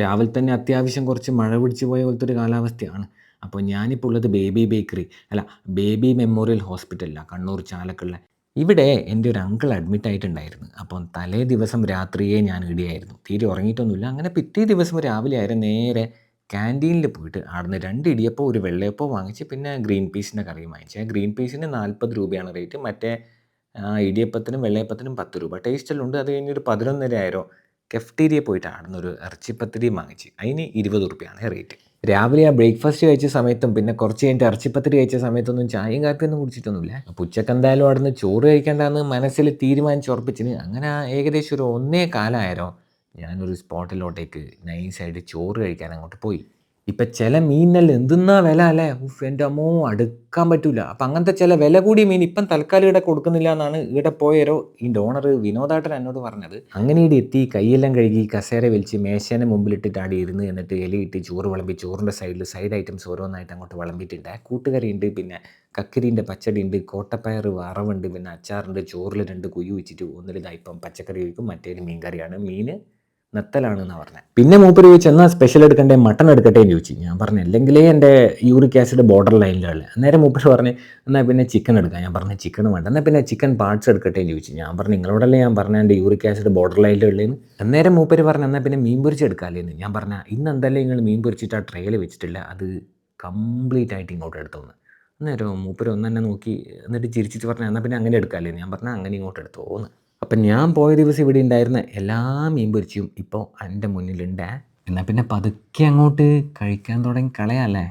രാവിലെ തന്നെ അത്യാവശ്യം കുറച്ച് മഴ പിടിച്ചു പോയ പോലത്തെ ഒരു കാലാവസ്ഥയാണ്. അപ്പോൾ ഞാനിപ്പോൾ ഉള്ളത് ബേബി ബേക്കറി അല്ല ബേബി മെമ്മോറിയൽ ഹോസ്പിറ്റലിലാണ് കണ്ണൂർ ചാലക്കുള്ള. ഇവിടെ എന്റെ ഒരു അങ്കിൾ അഡ്മിറ്റ് ആയിട്ടുണ്ടായിരുന്നു. അപ്പം തലേ ദിവസം രാത്രിയെ ഞാൻ ഇടിയായിരുന്നു. തീരെ ഉറങ്ങിയിട്ടൊന്നുമില്ല. അങ്ങനെ പിറ്റേ ദിവസം രാവിലെ ആയിരുന്നു നേരെ ക്യാന്റീനിൽ പോയിട്ട് അവിടുന്ന് രണ്ട് ഇടിയപ്പോൾ ഒരു വെള്ളയപ്പോൾ വാങ്ങിച്ച് പിന്നെ ഗ്രീൻ പീസിന്റെ കറിയും വാങ്ങിച്ചു. ഗ്രീൻ പീസിന് നാൽപ്പത് രൂപയാണ് റേറ്റ്. മറ്റേ ഇടിയപ്പത്തിനും വെള്ളയപ്പത്തിനും പത്ത് രൂപ. ടേസ്റ്റെല്ലാം ഉണ്ട്. അത് കഴിഞ്ഞൊരു പതിനൊന്നര ആയിരം കെഫ്റ്റീരിയ പോയിട്ട് അവിടുന്ന് ഒരു ഇറച്ചിപ്പത്തിരിയും വാങ്ങിച്ച്. അതിന് ഇരുപത് റുപ്യാണ് റേറ്റ് രാവിലെ ആ ബ്രേക്ക്ഫാസ്റ്റ് കഴിച്ച സമയത്തും പിന്നെ കുറച്ച് കഴിഞ്ഞിട്ട് ഇറച്ചിപ്പത്തിരി കഴിച്ച സമയത്തൊന്നും ചായയും കാപ്പിയൊന്നും കുടിച്ചിട്ടൊന്നുമില്ല. അപ്പോൾ ഉച്ചയ്ക്ക് എന്തായാലും അവിടുന്ന് ചോറ് കഴിക്കേണ്ടെന്ന് മനസ്സിൽ തീരുമാനിച്ചുറപ്പിച്ചിന് അങ്ങനെ ഏകദേശം ഒരു ഒന്നേ കാലമായാലോ ഞാനൊരു സ്പോട്ടിലോട്ടേക്ക് നൈസായിട്ട് ചോറ് കഴിക്കാൻ അങ്ങോട്ട് പോയി. ഇപ്പം ചില മീനിനെല്ലാം എന്തെന്നാ വില അല്ലേ? ഉഫ് എന്റെ അമ്മോ അടുക്കാൻ പറ്റില്ല അപ്പം അങ്ങനത്തെ ചില വില കൂടിയ മീൻ ഇപ്പം തൽക്കാലം ഇവിടെ കൊടുക്കുന്നില്ല എന്നാണ് ഇവിടെ പോയരോ ഈ ഡോണർ വിനോദാട്ടൻ എന്നോട് പറഞ്ഞത്. അങ്ങനെ ഇവിടെ എത്തി കൈയെല്ലാം കഴുകി കസേര വലിച്ച് മേശേനെ മുമ്പിലിട്ടിട്ട് ആടി ഇരുന്ന് എന്നിട്ട് എലിയിട്ട് ചോറ് വിളമ്പി ചോറിന്റെ സൈഡിൽ സൈഡ് ഐറ്റംസ് ഓരോന്നായിട്ട് അങ്ങോട്ട് വിളമ്പിയിട്ടുണ്ട്. കൂട്ടുകറി ഉണ്ട് പിന്നെ കക്കരിന്റെ പച്ചടി ഉണ്ട് കോട്ടപ്പയർ വറവുണ്ട് പിന്നെ അച്ചാറുണ്ട് ചോറിൽ രണ്ട് കുയ്യു വെച്ചിട്ട് ഒന്നിലിതായിപ്പം പച്ചക്കറി ഒഴിക്കും മറ്റേത് മീൻ കറിയാണ് മീൻ നെത്തലാണ് എന്നാണ് പറഞ്ഞത് പിന്നെ മൂപ്പര് ചോദിച്ചു എന്നാൽ സ്പെഷ്യൽ എടുക്കണ്ടേ? മട്ടൺ എടുക്കട്ടെ? എന്ന് ചോദിച്ചു. ഞാൻ പറഞ്ഞു അല്ലെങ്കിലേ എന്റെ യൂറിക് ആസിഡ് ബോർഡർ ലൈനിലുള്ള നേരെ മൂപ്പര് പറഞ്ഞു എന്നാൽ പിന്നെ ചിക്കൻ എടുക്കാം. ഞാൻ പറഞ്ഞു ചിക്കൻ വേണ്ട. എന്നാൽ പിന്നെ ചിക്കൻ പാർട്സ് എടുക്കട്ടെ? എന്ന് ചോദിച്ചു. ഞാൻ പറഞ്ഞു നിങ്ങളോടല്ലേ ഞാൻ പറഞ്ഞ എന്റെ യൂറിക് ആസിഡ് ബോർഡർ ലൈനിലുള്ളതെന്ന് അന്നേരം മൂപ്പര് പറഞ്ഞു എന്നാൽ പിന്നെ മീൻ പൊരിച്ച് എടുക്കാമല്ലേന്ന് ഞാൻ പറഞ്ഞു ഇന്ന് എന്തായാലും നിങ്ങൾ മീൻ പൊരിച്ചിട്ട് ആ ട്രെയിൽ വെച്ചിട്ടില്ല? അത് കംപ്ലീറ്റ് ആയിട്ട് ഇങ്ങോട്ട് എടുത്തോന്ന്. അന്നേരം മൂപ്പര് ഒന്ന് തന്നെ നോക്കി എന്നിട്ട് ചിരിച്ചിട്ട് പറഞ്ഞു എന്നാൽ പിന്നെ അങ്ങനെ എടുക്കാമല്ലേ ഞാൻ പറഞ്ഞാൽ അങ്ങനെ ഇങ്ങോട്ട് എടുത്തോന്ന്. അപ്പം ഞാൻ പോയ ദിവസം ഇവിടെ ഉണ്ടായിരുന്ന എല്ലാ മീൻ പൊരിച്ചും ഇപ്പോൾ എന്റെ മുന്നിലുണ്ട്. എന്നാൽ പിന്നെ പതുക്കെ അങ്ങോട്ട് കഴിക്കാൻ തുടങ്ങി കളയാല്ലേ?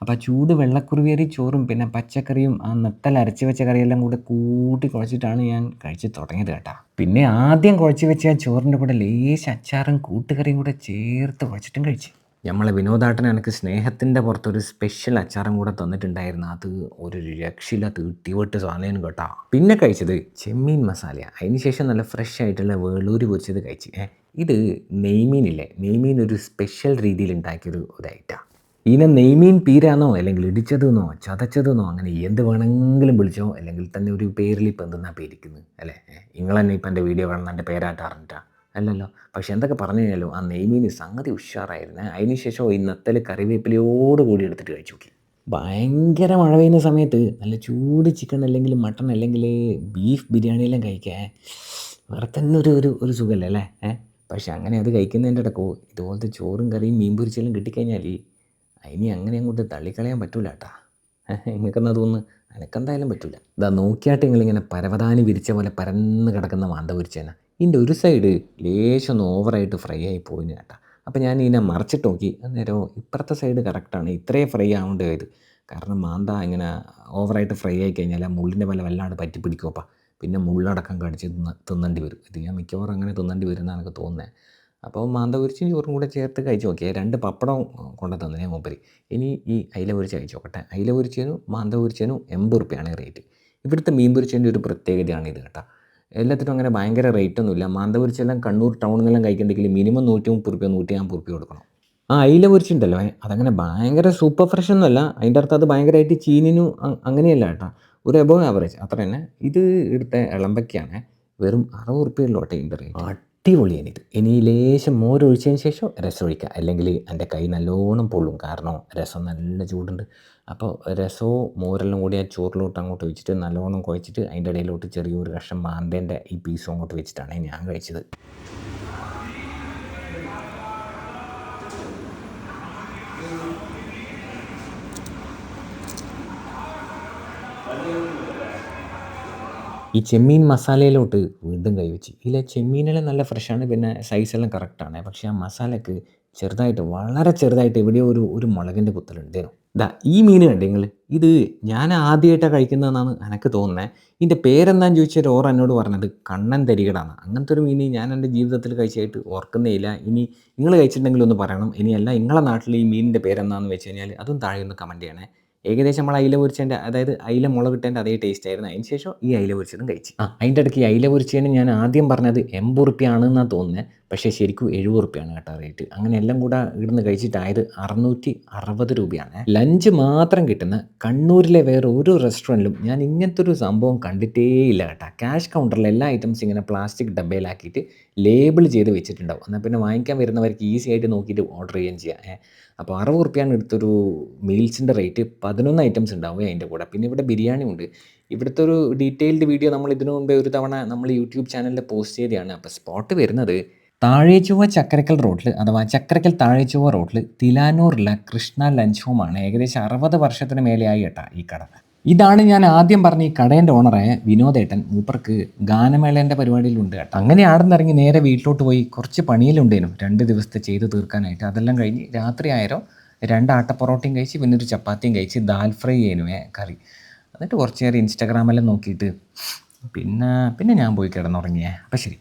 അപ്പോൾ ചൂട് വെള്ളക്കുറുവിയരി ചോറും പിന്നെ പച്ചക്കറിയും ആ നെത്തൽ അരച്ച് വെച്ച കറിയെല്ലാം കൂടെ കൂട്ടി കുഴച്ചിട്ടാണ് ഞാൻ കഴിച്ച് തുടങ്ങിയത് കേട്ടാ. പിന്നെ ആദ്യം കുഴച്ച് വെച്ച ചോറിന്റെ കൂടെ ലേശ അച്ചാറും കൂട്ടുകറിയും കൂടെ ചേർത്ത് കുഴച്ചിട്ടും കഴിച്ച്. നമ്മളെ വിനോദാട്ടൻ എനിക്ക് സ്നേഹത്തിന്റെ പുറത്തൊരു സ്പെഷ്യൽ അച്ചാറും കൂടെ തന്നിട്ടുണ്ടായിരുന്നു. അത് ഒരു രക്ഷയില്ല തീട്ടിവിട്ട് സാധനം കേട്ടോ. പിന്നെ കഴിച്ചത് ചെമ്മീൻ മസാല. അതിന് ശേഷം നല്ല ഫ്രഷ് ആയിട്ടുള്ള വേളൂരി പൊരിച്ചത് കഴിച്ച്. ഇത് നെയ്മീനില്ലേ? നെയ്മീൻ ഒരു സ്പെഷ്യൽ രീതിയിൽ ഉണ്ടാക്കിയൊരു ഒരു ഇതിനെ നെയ്മീൻ പീരാന്നോ അല്ലെങ്കിൽ ഇടിച്ചതെന്നോ ചതച്ചതെന്നോ അങ്ങനെ എന്ത് വേണമെങ്കിലും വിളിച്ചോ അല്ലെങ്കിൽ തന്നെ ഒരു പേരിൽ ഇപ്പം എന്തെന്നാ പേരിക്കുന്നത്? അല്ലേ? നിങ്ങൾ തന്നെ ഇപ്പം എന്റെ വീഡിയോ കാണുന്ന എന്റെ പേരായിട്ടാറിഞ്ഞിട്ടാ അല്ലല്ലോ. പക്ഷെ എന്തൊക്കെ പറഞ്ഞു കഴിഞ്ഞാലും ആ നെയ്മീന് സംഗതി ഉഷാറായിരുന്നു. അതിനുശേഷം ഇന്നത്തെ കറിവേപ്പിലയോട് കൂടി എടുത്തിട്ട് കഴിച്ചു നോക്കി. ഭയങ്കര മഴ പെയ്യുന്ന സമയത്ത് നല്ല ചൂട് ചിക്കൻ അല്ലെങ്കിൽ മട്ടൺ അല്ലെങ്കിൽ ബീഫ് ബിരിയാണിയെല്ലാം കഴിക്കാൻ വേറെ തന്നെ ഒരു ഒരു ഒരു സുഖമല്ലേ അല്ലേ? പക്ഷെ അങ്ങനെ അത് കഴിക്കുന്നതിന്റെ ഇടക്കോ ഇതുപോലത്തെ ചോറും കറിയും മീൻ പൊരിച്ചെല്ലാം കിട്ടിക്കഴിഞ്ഞാൽ അതിനി അങ്ങനെ അങ്ങോട്ട് തള്ളിക്കളയാൻ പറ്റൂല കേട്ടാ. നിങ്ങൾക്കെന്നാ തോന്നുന്നു? എനക്കെന്തായാലും പറ്റൂല. ഇതാ നോക്കിയാട്ടെങ്കിൽ ഇങ്ങനെ പരവതാനി വിരിച്ച പോലെ പരന്ന് കിടക്കുന്ന മാന്ത പൊരിച്ചേന. ഇതിന്റെ ഒരു സൈഡ് ലേശം ഓവറായിട്ട് ഫ്രൈ ആയി പോയിന് കേട്ടാ. അപ്പോൾ ഞാൻ ഇതിനെ മറിച്ചിട്ട് നോക്കി. അന്നേരം ഇപ്പുറത്തെ സൈഡ് കറക്റ്റാണ് ഇത്രയും ഫ്രൈ ആവേണ്ടി? വരും കാരണം മാന്ത ഇങ്ങനെ ഓവറായിട്ട് ഫ്രൈ ആയി കഴിഞ്ഞാൽ ആ മുള്ളിന്റെ പല വല്ലാണ്ട് പറ്റി പിടിക്കോപ്പാ പിന്നെ മുള്ളടക്കം കടിച്ച് തിന്ന തിന്നേണ്ടി വരും. ഇത് ഞാൻ മിക്കവാറും അങ്ങനെ തിന്നേണ്ടി വരും എന്നാണ് എനിക്ക് തോന്നുന്നത് അപ്പോൾ മാന്ത കുരിച്ച് ചോറും കൂടെ ചേർത്ത് കഴിച്ച് നോക്കിയാൽ രണ്ട് പപ്പടം കൊണ്ടു തന്നേ മൂപ്പര്. ഇനി ഈ അയില പൊരിച്ച് കഴിച്ച് നോക്കട്ടെ. അയില പൊരിച്ചതിനും മാന്ത പൊരിച്ചതിനും എൺപത് റുപ്യാണ് റേറ്റ്. ഇവിടുത്തെ മീൻ പൊരിച്ചതിന്റെ ഒരു പ്രത്യേകതയാണ് ഇത് കേട്ടോ. എല്ലാത്തിനും അങ്ങനെ ഭയങ്കര റേറ്റ് ഒന്നുമില്ല. മാന്തപുരിച്ചെല്ലാം കണ്ണൂർ ടൗണിലെല്ലാം കഴിക്കണ്ടെങ്കിൽ മിനിമം നൂറ്റി മുപ്പത് റുപ്യ നൂറ്റി അമ്പത് റുപ്യ കൊടുക്കണം. ആ അയില പൊരിച്ചിട്ടുണ്ടല്ലോ അതങ്ങനെ ഭയങ്കര സൂപ്പർ ഫ്രഷ് ഒന്നുമല്ല. അതിന്റെ അർത്ഥം അത് ഭയങ്കരമായിട്ട് ചീനിനും അങ്ങനെയല്ല കേട്ടോ. ഒരു എബോവ് ആവറേജ് അത്ര തന്നെ ഇത് ഇവിടുത്തെ ഇളമ്പക്കയാണ് വെറും അറുപത് റുപ്യ ഉള്ളൂ ഇതിന്റെ റേറ്റ് അടിപൊളിയാണ് ഇത് ഇനി ലേശം മോരൊഴിച്ചതിന് ശേഷം രസം ഒഴിക്കുക. അല്ലെങ്കിൽ എന്റെ കൈ നല്ലോണം പൊള്ളും. കാരണം രസം നല്ല ചൂടുണ്ട്. അപ്പോൾ രസവും മോരെല്ലാം കൂടി ആ ചോറിലോട്ട് അങ്ങോട്ട് വെച്ചിട്ട് നല്ലോണം കുഴച്ചിട്ട് അതിന്റെ ഇടയിലോട്ട് ചെറിയൊരു കഷ്ണം മാന്തേന്റെ ഈ പീസും അങ്ങോട്ട് വെച്ചിട്ടാണ് ഞാൻ കഴിച്ചത്. ഈ ചെമ്മീൻ മസാലയിലോട്ട് വീണ്ടും കൈവച്ച് ഇതിലെ ചെമ്മീനെല്ലാം നല്ല ഫ്രഷാണ് പിന്നെ സൈസെല്ലാം കറക്റ്റാണ് പക്ഷേ ആ മസാലയ്ക്ക് ചെറുതായിട്ട് വളരെ ചെറുതായിട്ട് എവിടെയോ ഒരു ഒരു മുളകിന്റെ കുത്തലുണ്ടേനു ദാ ഈ മീൻ കണ്ടെങ്കിൽ ഇത് ഞാൻ ആദ്യമായിട്ടാണ് കഴിക്കുന്നതെന്നാണ് എനിക്ക് തോന്നുന്നത് ഇതിന്റെ പേരെന്താന്ന് ചോദിച്ചാൽ ഓർ എന്നോട് പറഞ്ഞത് കണ്ണൻ തരികടാണ് അങ്ങനത്തെ ഒരു മീൻ ഞാൻ എന്റെ ജീവിതത്തിൽ കഴിച്ചായിട്ട് ഓർക്കുന്നേയില്ല ഇനി നിങ്ങൾ കഴിച്ചിട്ടുണ്ടെങ്കിൽ ഒന്ന് പറയണം. ഇനിയല്ല നിങ്ങളെ നാട്ടിൽ ഈ മീനിന്റെ പേരെന്താണെന്ന് വെച്ച് കഴിഞ്ഞാൽ അതും താഴെ ഒന്ന് കമന്റ് ചെയ്യണേ. ഏകദേശം നമ്മൾ അയില പൊരിച്ചതിന്റെ അതായത് അയില മുളകിട്ടതിന്റെ അതേ ടേസ്റ്റ് ആയിരുന്നു. അതിന് ശേഷം ഈ അയില പൊരിച്ചതും കഴിച്ചു. ആ അതിന്റെ ഇടയ്ക്ക് ഈ അയില പൊരിച്ചതിന് ഞാൻ ആദ്യം പറഞ്ഞത് എൺപത് റുപ്യ ആണെന്നാണ് തോന്നുന്നത് പക്ഷേ ശരിക്കും എഴുപത് റുപ്യാണ് കേട്ടോ റേറ്റ് അങ്ങനെ എല്ലാം കൂടെ ഇവിടുന്ന് കഴിച്ചിട്ടായത് അറുന്നൂറ്റി അറുപത് രൂപയാണ്. ലഞ്ച് മാത്രം കിട്ടുന്ന കണ്ണൂരിലെ വേറെ ഒരു റെസ്റ്റോറന്റിലും ഞാൻ ഇങ്ങനത്തെ ഒരു സംഭവം കണ്ടിട്ടേ ഇല്ല കേട്ടോ. ക്യാഷ് കൗണ്ടറിൽ എല്ലാ ഐറ്റംസ് ഇങ്ങനെ പ്ലാസ്റ്റിക് ഡബ്ബയിലാക്കിയിട്ട് ലേബിൾ ചെയ്ത് വെച്ചിട്ടുണ്ടാവും. എന്നാൽ പിന്നെ വാങ്ങിക്കാൻ വരുന്നവർക്ക് ഈസി ആയിട്ട് നോക്കിയിട്ട് ഓർഡർ ചെയ്യുകയും ചെയ്യാം. അപ്പോൾ അറുപത് റുപ്യാണ് എടുത്തൊരു മീൽസിന്റെ റേറ്റ് പതിനൊന്ന് ഐറ്റംസ് ഉണ്ടാവും അതിന്റെ കൂടെ. പിന്നെ ഇവിടെ ബിരിയാണി ഉണ്ട്. ഇവിടുത്തെ ഒരു ഡീറ്റെയിൽഡ് വീഡിയോ നമ്മൾ ഇതിനു മുമ്പേ ഒരു തവണ നമ്മൾ യൂട്യൂബ് ചാനലിൽ പോസ്റ്റ് ചെയ്തതാണ്. അപ്പോൾ സ്പോട്ട് വരുന്നത് താഴേച്ചുവ ചക്കരക്കൽ റോഡിൽ അഥവാ ചക്കരക്കൽ താഴേച്ചുവ റോഡിൽ തിലാനൂറിലെ കൃഷ്ണ ലഞ്ച് ഹോമാണ് ഏകദേശം അറുപത് വർഷത്തിന് മേലെയായി കേട്ടാ ഈ കട ഇതാണ് ഞാൻ ആദ്യം പറഞ്ഞ ഈ കടേന്റെ ഓണറായ വിനോദേട്ടൻ മൂപ്പർക്ക് ഗാനമേളേന്റെ പരിപാടിയിലുണ്ട് കേട്ടോ. അങ്ങനെ ആടുന്നിറങ്ങി നേരെ വീട്ടിലോട്ട് പോയി കുറച്ച് പണിയിലുണ്ടേനും രണ്ട് ദിവസത്തെ ചെയ്ത് തീർക്കാനായിട്ട്. അതെല്ലാം കഴിഞ്ഞ് രാത്രി ആയാലോ രണ്ട് ആട്ടപ്പൊറോട്ടയും കഴിച്ച് പിന്നെ ഒരു ചപ്പാത്തിയും കഴിച്ച് ദാൽ ഫ്രൈ ചെയ്യുന്നുവേ കറി. എന്നിട്ട് കുറച്ച് നേരം ഇൻസ്റ്റാഗ്രാമെല്ലാം നോക്കിയിട്ട് പിന്നെ പിന്നെ ഞാൻ പോയി കിടന്നുറങ്ങിയേ. അപ്പം ശരി.